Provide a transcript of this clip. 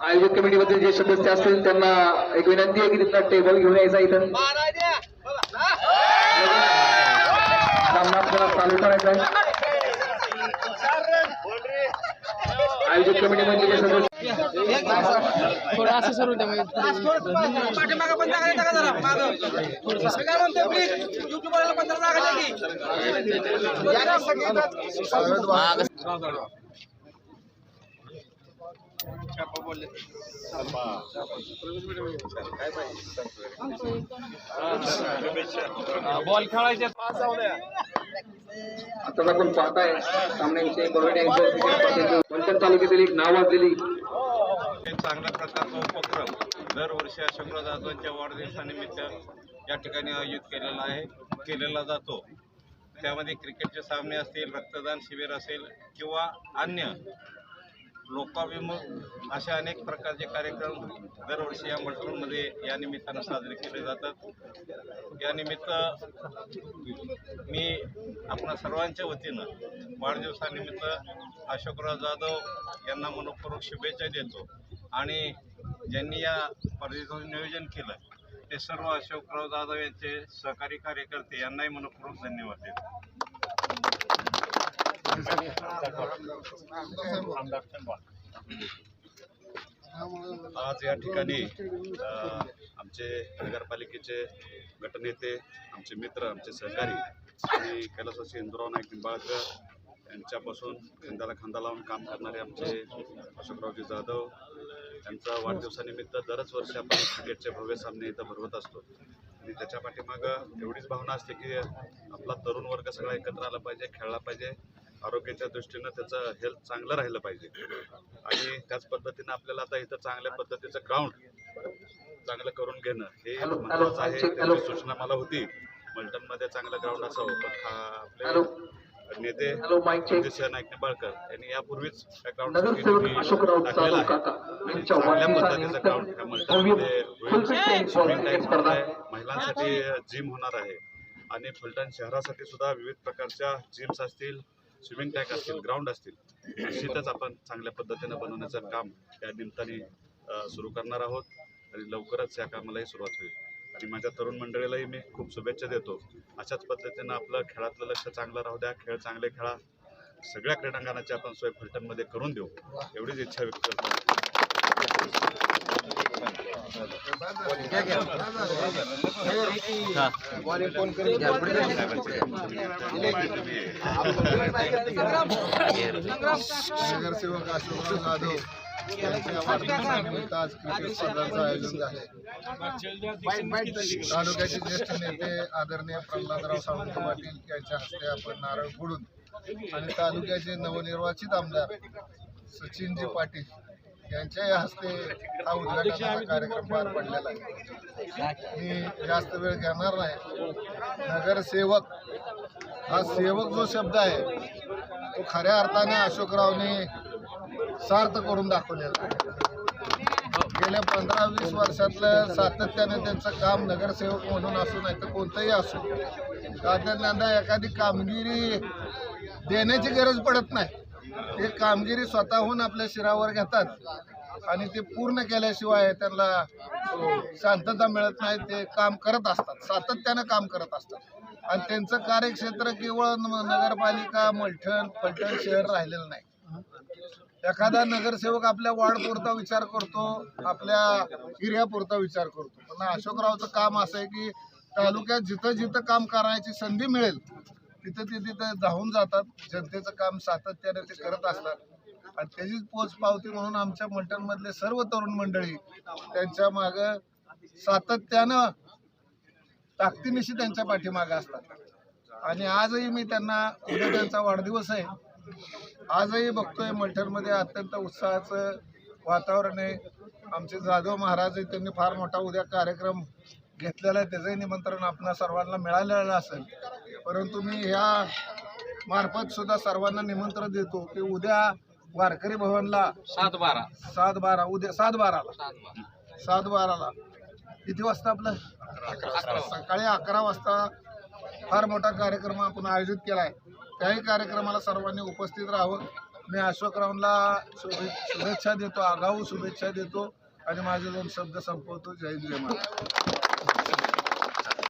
आयोजक कमिटीमधील जे सदस्य असतील त्यांना एक विनंती आहे की तिथला टेबल घेऊन यायचा इथं. चालू करायचा आहे. आयोजक कमिटीमधील जे सदस्य काय द्या की बॉल खेळायचे. आता आपण पाहताय सामन्याविषयी बरोबर मंचन तालुक्यातील एक नाव वाजलेली एक चांगल्या प्रकारचा उपक्रम दरवर्षी अशोकराव जाधवांच्या वाढदिवसानिमित्त या ठिकाणी आयोजित केलेला आहे केलेला जातो. त्यामध्ये क्रिकेटचे सामने असतील रक्तदान शिबिर असेल किंवा अन्य लोकाभिमुख असे अनेक प्रकारचे कार्यक्रम दरवर्षी या मलटूरमध्ये या निमित्तानं साजरे केले जातात. यानिमित्त मी आपणा सर्वांच्या वतीनं वाढदिवसानिमित्त अशोकराव जाधव यांना मनपूर्वक शुभेच्छा देतो आणि ज्यांनी या स्पर्धेचं नियोजन केलं ते सर्व अशोकराव जाधव यांचे सहकारी कार्यकर्ते यांनाही मनपूर्वक धन्यवाद देतो. आज या ठिकाणी आमचे नगरपालिकेचे गटनेते आमचे मित्र आमचे सहकारी आणि कैलासवासी इंदुराव नाईक निंबाळकर यांच्यापासून खांद्याला खांदा लावून काम करणारे आमचे अशोकरावजी जाधव यांचा वाढदिवसानिमित्त दरच वर्षी आपण क्रिकेटचे भव्य सामने इथं भरवत असतो. आणि त्याच्या पाठीमागं एवढीच भावना असते की आपला तरुण वर्ग सगळा एकत्र आला पाहिजे खेळला पाहिजे. आरोग्याच्या दृष्टीनं त्याचं हेल्थ चांगलं राहिलं पाहिजे. आणि त्याच पद्धतीनं आपल्याला आता इथं चांगल्या पद्धतीचं ग्राउंड चांगलं करून घेणं हे महत्वाचं आहे. त्याची. सूचना मला होती. मल्टनमध्ये चांगलं ग्राउंड असावं पण आपले नेते अतिशय नाईक निंबाळकर. यांनी यापूर्वीच त्या निधी टाकलेला आहे. चांगल्या पद्धतीचं ग्राउंड ह्या मल्टनमध्ये ट्रेनिंग स्विमिंग टाईम आहे. महिलांसाठी जिम होणार आहे. आणि फलटण शहरासाठी सुद्धा विविध प्रकारच्या जिम्स असतील. स्विमिंग टँक असतील ग्राउंड असतील निश्चितच आपण चांगल्या पद्धतीनं बनवण्याचं काम या निमित्ताने सुरू करणार आहोत आणि लवकरच या कामालाही सुरुवात होईल. आणि माझ्या तरुण मंडळीलाही मी खूप शुभेच्छा देतो. अशाच पद्धतीनं आपलं खेळातलं लक्ष चांगलं राहू द्या. खेळ चांगले खेळा. सगळ्या क्रीडांगणाची आपण सोय फलटणमध्ये करून देऊ. एवढीच इच्छा व्यक्त करतो. नगरसेवक अशोक जाधव यांच्या वाढदिवसानिमित्त आज क्रिकेट स्पर्धांचं आयोजन झाले तालुक्याचे ज्येष्ठ नेते आदरणीय प्रल्हादराव सावंत पाटील यांच्या हस्ते आपण नारळ फोडून आणि तालुक्याचे नवनिर्वाचित आमदार सचिनजी पाटील यांच्याही हस्ते हा उद्घाटनाचा कार्यक्रम पार पडलेला आहे. मी जास्त वेळ घेणार नाही. नगरसेवक हा सेवक जो शब्द आहे तो खऱ्या अर्थाने अशोकरावने सार्थ करून दाखवलेला आहे. गेल्या पंधरा वीस वर्षातलं सातत्याने त्यांचं काम नगरसेवक म्हणून असू नाही तर कोणतंही असो. का एखादी कामगिरी देण्याची गरज पडत नाही. ते कामगिरी स्वतःहून आपल्या शिरावर घेतात आणि ते पूर्ण केल्याशिवाय त्यांना शांतता मिळत नाही. ते काम करत असतात सातत्यानं काम करत असतात. आणि त्यांचं कार्यक्षेत्र केवळ न- नगरपालिका मलठण फलटण शहर राहिलेलं नाही. एखादा नगरसेवक आपल्या वार्डपुरता विचार करतो आपल्या एरियापुरता विचार करतो. पण अशोकरावचं काम असं आहे की तालुक्यात जिथं जिथं काम करायची संधी मिळेल तिथं ते तिथं धावून जातात. जनतेचं काम सातत्याने ते करत असतात. आणि त्याचीच पोच पावती म्हणून आमच्या मलटणमधले सर्व तरुण मंडळी त्यांच्या मागं सातत्यानं ताकदीनिशी त्यांच्या पाठीमागं असतात. आणि आजही मी त्यांना उद्या त्यांचा वाढदिवस आहे. आजही बघतोय मलठणमध्ये अत्यंत उत्साहाचं वातावरण आहे. आमचे जाधव महाराज त्यांनी फार मोठा उद्या कार्यक्रम घेतलेला आहे. त्याचंही निमंत्रण आपणा सर्वांना मिळालेलं असेल. परंतु मी ह्या मार्फत सुद्धा सर्वांना निमंत्रण देतो की उद्या वारकरी भवनला सात बारा. सात बारा उद्या सात बाराला. सात बाराला. किती वाजता आपलं? सकाळी अकरा वाजता फार मोठा कार्यक्रम आपण आयोजित केला आहे त्याही कार्यक्रमाला सर्वांनी उपस्थित राहावं. मी अशोकरावला शुभे शुभेच्छा देतो आगाऊ शुभेच्छा देतो आणि माझे दोन शब्द संपवतो. जय जय महाराज